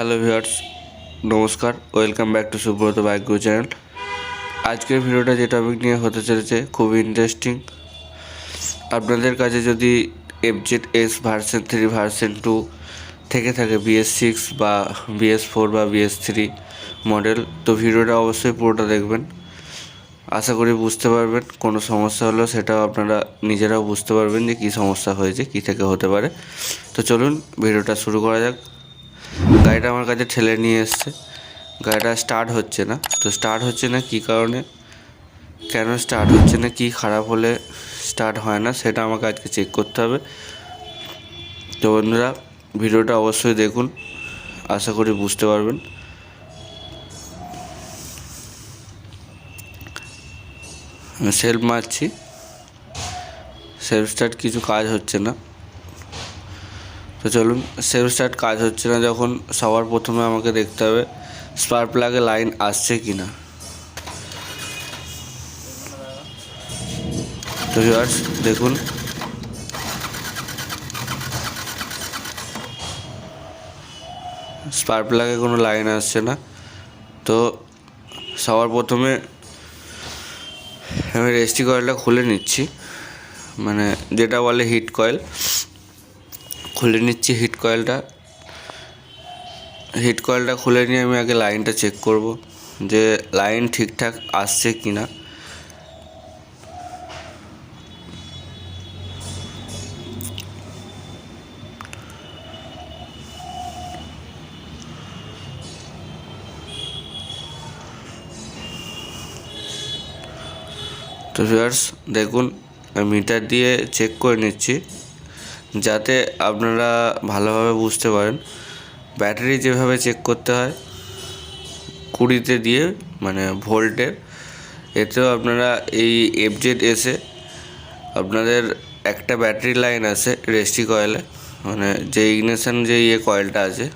Hello viewers, নমস্কার, welcome back to Subrata Bhagya channel. আজকের ভিডিওটা যে টপিক নিয়ে হতে চলেছে খুব ইন্টারেস্টিং আপনাদের কাছে যদি FZ S version three version two থেকে থাকে বিএস সিক্স বা বিএস ফোর বা বিএস থ্রি মডেল তো ভিডিওটা অবশ্যই পুরোটা দেখবেন। আশা করি বুঝতে পারবেন, কোনো সমস্যা হলেও সেটাও আপনারা নিজেরাও বুঝতে পারবেন যে কী সমস্যা হয়েছে, কী থেকে হতে পারে। তো চলুন ভিডিওটা শুরু করা যাক। গাড়িটা আমার কাছে ঠেলে নিয়ে এসছে। গাড়িটা স্টার্ট হচ্ছে না। তো স্টার্ট হচ্ছে না কী কারণে? কেন স্টার্ট হচ্ছে না? কী খারাপ হলে স্টার্ট হয় না? সেটা আমাকে আজকে চেক করতে হবে। তো বন্ধুরা, ভিডিওটা অবশ্যই দেখুন। আশা করি বুঝতে পারবেন। সেলফ মারছি। সেলফ স্টার্ট কিছু কাজ হচ্ছে না। তো চলুন সেলফ স্টার্ট কাজ হচ্ছে না, যখন সবার প্রথমে আমাকে দেখতে হবে স্পার্ক প্লাগে লাইন আসছে কি না তো ভিউয়ার্স দেখুন। স্পার্ক প্লাগে কোনো লাইন আসছে না। তো সবার প্রথমে আমি রেস্টি কয়েলটা খুলে নিচ্ছি। মানে যেটা বলে হিট কয়েল। খুলে নিচ্ছি হিট কয়েলটা হিট কয়েলটা খুলে নিয়ে আমি আগে লাইনটা চেক করব, যে লাইন ঠিকঠাক আসছে কি না তো ভিউয়ার্স দেখুন মিটার দিয়ে চেক করে নিচ্ছি। যাতে আপনারা ভালোভাবে বুঝতে পারেন। ব্যাটারি যেভাবে চেক করতে হয়, কুড়িতে দিয়ে মানে ভোল্টের এতেও আপনারা এই এফজেড এসে আপনাদের একটা ব্যাটারি লাইন আছে রেস্টি কয়েলে মানে যে ইগনেশন যে ইয়ে কয়েলটা আছে,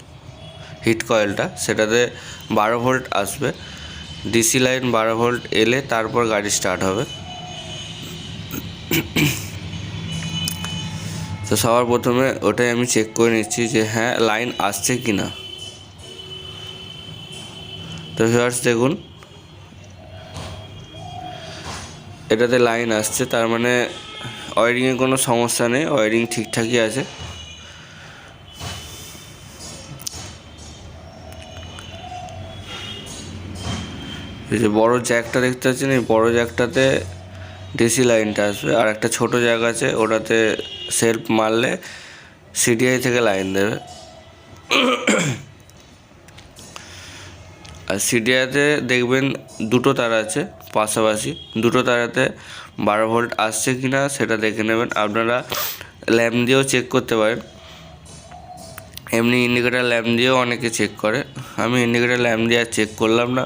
হিট কয়েলটা, সেটাতে বারো ভোল্ট আসবে। ডিসি লাইন বারো ভোল্ট এলে তারপর গাড়ি স্টার্ট হবে। তো সবার প্রথমে ওটাই আমি চেক করে নিচ্ছি যে হ্যাঁ লাইন আসছে কি না তো ভিউয়ার্স দেখুন, এটাতে লাইন আসছে, তার মানে ওয়ারিংয়ে কোনো সমস্যা নেই ওয়ারিং ঠিকঠাকই আছে। এই যে বড় জ্যাকটা দেখতে পাচ্ছেন, এই বড় জ্যাকটাতে ডিসি লাইনটা আসবে। আর একটা ছোট জায়গা আছে, ওটাতে সেলফ মারলে সিডিআই থেকে লাইন দেবে। আর সিডিআইতে দেখবেন দুটো তার আছে পাশাপাশি। দুটো তারাতে বারো ভোল্ট আসছে কি না সেটা দেখে নেবেন। আপনারা ল্যাম্প দিয়েও চেক করতে পারেন। এমনি ইন্ডিকেটার ল্যাম্প দিয়েও অনেকে চেক করে। আমি ইন্ডিকেটার ল্যাম্প দিয়ে আর চেক করলাম না।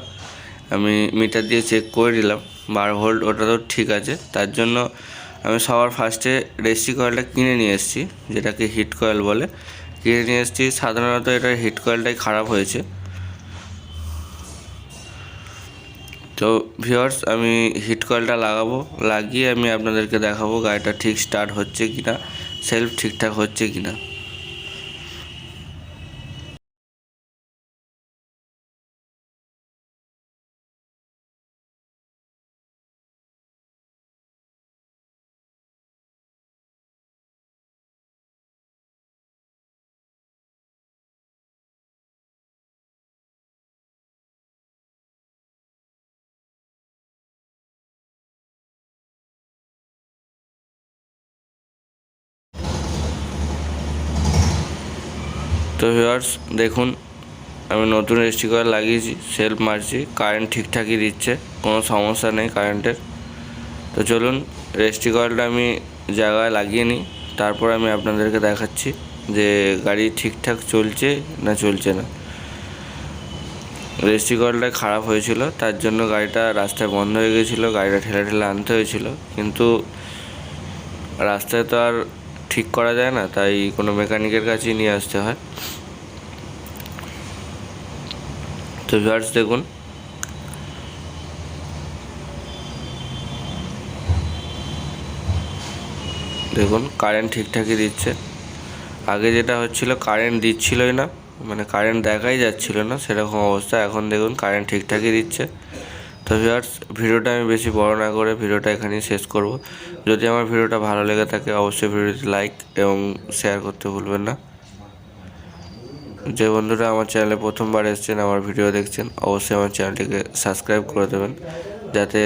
আমি মিটার দিয়ে চেক করে নিলাম। বারো ভোল্ট ওটা তো ঠিক আছে। তার জন্য আমি সবার ফার্স্টে রেসি কয়েলটা কিনে নিয়ে এসেছি, যেটাকে হিট কয়েল বলে। কিনে নিয়ে এসেছি, সাধারণত এটার হিট কয়েলটাই খারাপ হয়েছে। তো ভিওর্স আমি হিট কয়েলটা লাগাবো, লাগিয়ে আমি আপনাদেরকে দেখাবো গাড়িটা ঠিক স্টার্ট হচ্ছে কি না সেলফ ঠিকঠাক হচ্ছে কি না তো ভিউয়ার্স দেখুন, আমি নতুন কয়েল লাগিয়েছি সেলফ মারছি কারেন্ট ঠিকঠাকই দিচ্ছে, কোনো সমস্যা নেই কারেন্টের তো চলুন রেজিস্ট্রি কয়েলটা আমি জায়গায় লাগিয়ে নিই, তারপর আমি আপনাদেরকে দেখাচ্ছি যে গাড়ি ঠিকঠাক চলছে না চলছে না। রেজিস্ট্রি কয়েলটা খারাপ হয়েছিল, তার জন্য গাড়িটা রাস্তায় বন্ধ হয়ে গেছিল, গাড়িটা ঠেলে ঠেলে আনতে হয়েছিল, কিন্তু রাস্তায় তো আর ঠিক করা যায় না, তাই কোনো মেকানিকের কাছেই নিয়ে আসতে হয়। তো ভিউয়ার্স, দেখুন। দেখুন কারেন্ট ঠিকঠাকই দিচ্ছে। আগে যেটা হচ্ছিল কারেন্ট দিচ্ছিলই না মানে কারেন্ট দেখাই যাচ্ছিল না, সেরকম অবস্থা। এখন দেখুন কারেন্ট ঠিকঠাকই দিচ্ছে। তো ভিউয়ার্স ভিডিওটা আমি বেশি বড় না করে ভিডিওটা এখানেই শেষ করব। যদি আমার ভিডিওটা ভালো লেগে থাকে, অবশ্যই ভিডিওটি লাইক এবং শেয়ার করতে ভুলবেন না। যে বন্ধুরা আমার চ্যানেলে প্রথমবার এসেছেন, আমার ভিডিও দেখছেন, অবশ্যই আমার চ্যানেলটিকে সাবস্ক্রাইব করে দেবেন, যাতে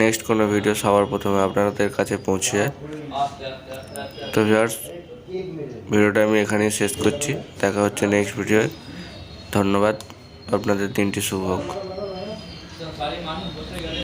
নেক্সট কোনো ভিডিও সবার প্রথমে আপনাদের কাছে পৌঁছে যায়। তো ভিউয়ার্স ভিডিওটা আমি এখানেই শেষ করছি। দেখা হচ্ছে নেক্সট ভিডিওয়ে ধন্যবাদ। আপনাদের দিনটি শুভ হোক। सारे माणूस दुसरे घरे